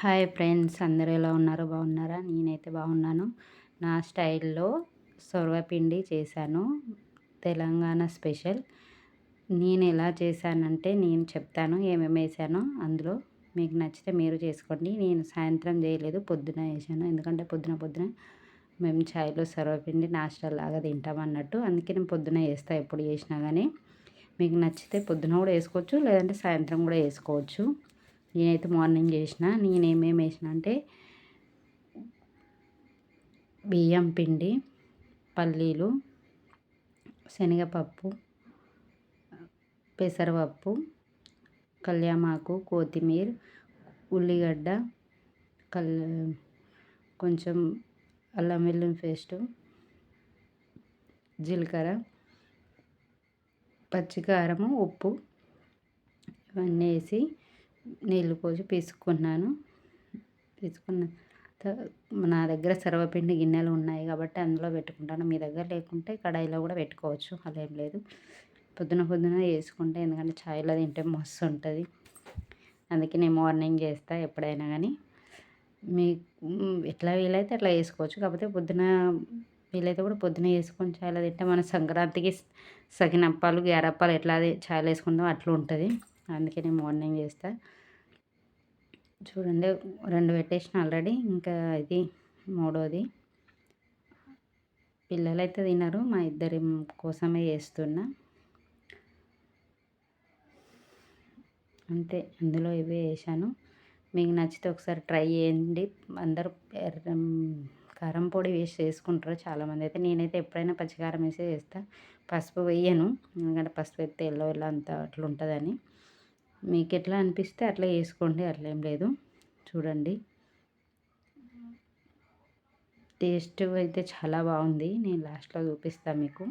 Hi friends అందరూ ఎలా ఉన్నారు? బాగున్నారా? నేనైతే బాగున్నాను. నా స్టైల్లో సొరవపిండి చేశాను. తెలంగాణ స్పెషల్. నేను ఎలా చేశానంటే నేను చెప్తాను ఏమేమి వేసానో అందులో. మీకు నచ్చితే మీరు చేసుకోండి. నేను సాయంత్రం చేయలేదు పొద్దున వేసాను ఎందుకంటే పొద్దున పొద్దున మేము ఛాయ్లో సర్వపిండి నాస్టల్ లాగా తింటాం అన్నట్టు. అందుకే నేను పొద్దున వేస్తా ఎప్పుడు చేసినా కానీ మీకు నచ్చితే పొద్దున కూడా వేసుకోవచ్చు లేదంటే సాయంత్రం కూడా వేసుకోవచ్చు. నేనైతే మార్నింగ్ చేసిన నేను ఏమేమి వేసిన అంటే బియ్యం పిండి పల్లీలు శనగపప్పు పెసరపప్పు కళ్యామాకు కొత్తిమీర ఉల్లిగడ్డ కల్ కొంచెం అల్లం వెల్లుల్లి పేస్టు జీలకర్ర పచ్చికారము ఉప్పు ఇవన్నీ వేసి నీళ్ళు పోసి పీసుకున్నాను. పీసుకున్న నా దగ్గర సర్వపిండి గిన్నెలు ఉన్నాయి కాబట్టి అందులో పెట్టుకుంటాను. మీ దగ్గర లేకుంటే కడాయిలో కూడా పెట్టుకోవచ్చు. అలా ఏం లేదు. పొద్దున పొద్దున వేసుకుంటే ఎందుకంటే ఛాయ్లో తింటే మస్తు ఉంటుంది. అందుకే నేను మార్నింగ్ చేస్తా ఎప్పుడైనా కానీ. మీకు ఎట్లా వీలైతే అట్లా వేసుకోవచ్చు. కాకపోతే పొద్దున వీలైతే కూడా పొద్దున వేసుకొని ఛాయ్లో తింటే మన సంక్రాంతికి సకినప్పాలు గ్యారప్పాలు ఎట్లా ఛాయ్లో వేసుకుందాం అట్లా ఉంటుంది. అందుకే నేను మార్నింగ్ చేస్తా. చూడండి రెండు పెట్టేసిన ఆల్రెడీ. ఇంకా ఇది మూడోది. పిల్లలు అయితే తినరు మా ఇద్దరి కోసమే చేస్తున్నా. అంతే అందులో ఇవే వేసాను మీకు నచ్చితే ఒకసారి ట్రై చేయండి. అందరూ కారం పొడి వేసి చేసుకుంటారు చాలామంది. అయితే నేనైతే ఎప్పుడైనా పచ్చికారం వేసి చేస్తాను పసుపు వేయను ఎందుకంటే పసుపు వేస్తే ఎల్లో ఎల్లో అంత అట్లా ఉంటుందని మీకు ఎట్లా అనిపిస్తే అట్లా వేసుకోండి అట్లా ఏం లేదు. చూడండి. టేస్ట్ అయితే చాలా బాగుంది. నేను లాస్ట్లో చూపిస్తాను మీకు.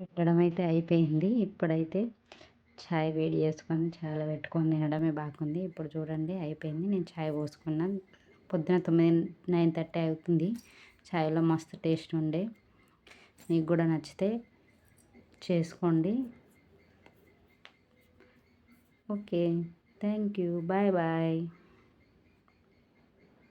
పెట్టడం అయితే అయిపోయింది. ఇప్పుడైతే ఛాయ్ వేడి చేసుకొని ఛాయ్లో పెట్టుకొని తినడమే బాగుంది. ఇప్పుడు చూడండి అయిపోయింది. నేను ఛాయ్ పోసుకున్నాను పొద్దున తొమ్మిది నైన్ థర్టీ అవుతుంది. ఛాయ్లో మస్తు టేస్ట్ ఉండే. మీకు కూడా నచ్చితే చేసుకోండి. Okay. Thank you. Bye bye.